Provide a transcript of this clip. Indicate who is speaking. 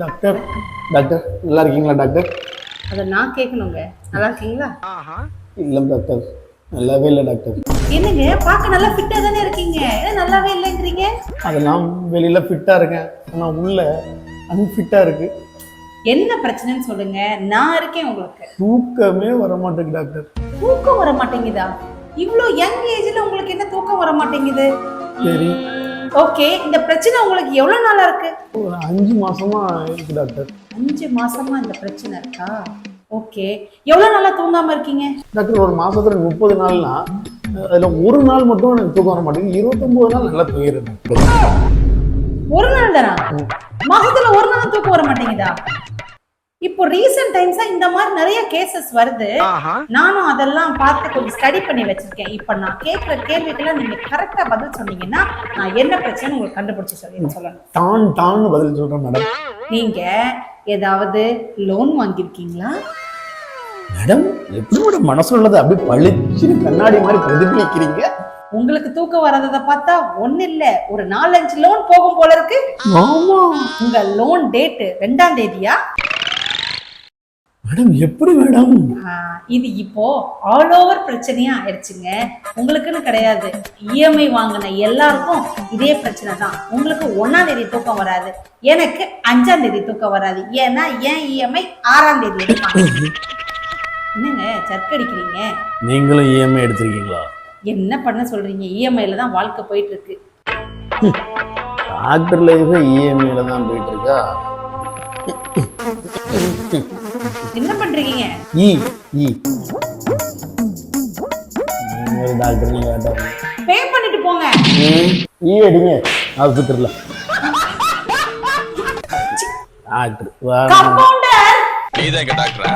Speaker 1: Doctor doctor நல்லா இருக்கீங்களா doctor?
Speaker 2: அதை நான் கேட்கணுங்க நல்லா இருக்கீங்களா?
Speaker 1: இல்லை டாக்டர் நல்லாவே இல்லை டாக்டர்.
Speaker 2: என்னங்க பார்க்க நல்லா ஃபிட்டா தானே இருக்கீங்க? ஏன் நல்லாவே இல்லைங்கிறீங்க
Speaker 1: அதெல்லாம் வெளியில் ஃபிட்டாக இருக்கேன். ஆனால் உள்ள அன்ஃபிட்டாக இருக்கு.
Speaker 2: என்ன பிரச்சனைன்னு சொல்லுங்க. நான் இருக்கேன் உங்களுக்கு.
Speaker 1: தூக்கமே வர மாட்டேங்குது டாக்டர்.
Speaker 2: தூக்கம் வர மாட்டேங்குதா இவ்வளோ யங் ஏஜ்ல உங்களுக்கு என்ன தூக்கம் வர மாட்டேங்குது
Speaker 1: சரி
Speaker 2: ஓகே இந்த பிரச்சனை உங்களுக்கு எவ்வளவு நாளா இருக்கு?
Speaker 1: ஒரு அஞ்சு மாசமா இருக்கு டாக்டர்.
Speaker 2: அஞ்சு மாசமா இந்த பிரச்சனை இருக்கா? ஓகே எவ்வளவு நாளா தூங்காம இருக்கீங்க?
Speaker 1: டாக்டர் ஒரு மாசத்துல முப்பது நாள்னா அதில் ஒரு நாள் மட்டும் எனக்கு தூக்கம் வர மாட்டேங்குது. இருபத்தொம்போது நாள் நல்லா தூங்கிடுறேன்
Speaker 2: ஒரு நாள் தானா? மாசத்துல ஒரு நாள் தூக்கம் வர மாட்டேங்குதா? இப்போ ரீசெண்ட் டைம்ஸா இந்த மாதிரி நிறைய கேசஸ் வருது. நானும் அதெல்லாம் பார்த்து கொஞ்சம் ஸ்டடி பண்ணி வச்சிருக்கேன். இப்போ நான் கேட்குற கேள்விக்கெல்லாம் நீங்க கரெக்டா பதில் சொன்னீங்கன்னா நான் என்ன பிரச்சனை உங்களுக்கு கண்டுபிடிச்சு சொல்லி சொல்லணும்.
Speaker 1: டான் டான்னு பதில் சொல்கிறேன் மேடம்
Speaker 2: நீங்க ஏதாவது லோன் வாங்கியிருக்கீங்களா?
Speaker 1: மேடம் எப்படி மேடம் மனசு உள்ளது அப்படியே பளிச்சுன்னு கண்ணாடி மாதிரி பிரதிபலிக்கிறீங்க.
Speaker 2: உங்களுக்கு தூக்கம் வராததை பார்த்தா ஒண்ணு இல்ல ஒரு நாலஞ்சு லோன் போகும் போல இருக்கு.
Speaker 1: ஆமா.
Speaker 2: உங்க லோன் டேட் ரெண்டாம் தேதியா?
Speaker 1: மேடம் எப்படி மேடம்?
Speaker 2: இது இப்போ ஆல் ஓவர் பிரச்சனையா ஆயிடுச்சுங்க. உங்களுக்குன்னு கிடையாது. இஎம்ஐ வாங்கின எல்லாருக்கும் இதே பிரச்சனை தான். உங்களுக்கு ஒன்னாம் தேதி தூக்கம் வராது. எனக்கு அஞ்சாம் தேதி தூக்கம் வராது. ஏன்னா ஏன் இஎம்ஐ ஆறாம் தேதி என்னங்க சர்க்கடிக்கிறீங்க
Speaker 1: நீங்களும் இஎம்ஐ எடுத்திருக்கீங்களா?
Speaker 2: என்ன பண்ண சொல்றீங்க? இஎம்ஐல தான் வாழ்க்கை போயிட்டு இருக்கு
Speaker 1: டாக்டர் லைஃப் இஎம்ஐல தான் போயிட்டு இருக்கா
Speaker 2: என்ன பண்றீங்க?
Speaker 1: இ இ ஒரு டாக்டர் நீங்க வேண்டாம்
Speaker 2: பே பண்ணிட்டு போங்க.
Speaker 1: ஈ அடிங்க ஆஸ்பத்திரியில் டாக்டர்
Speaker 2: கம்பவுண்டர்.
Speaker 3: நீதான் டாக்டரா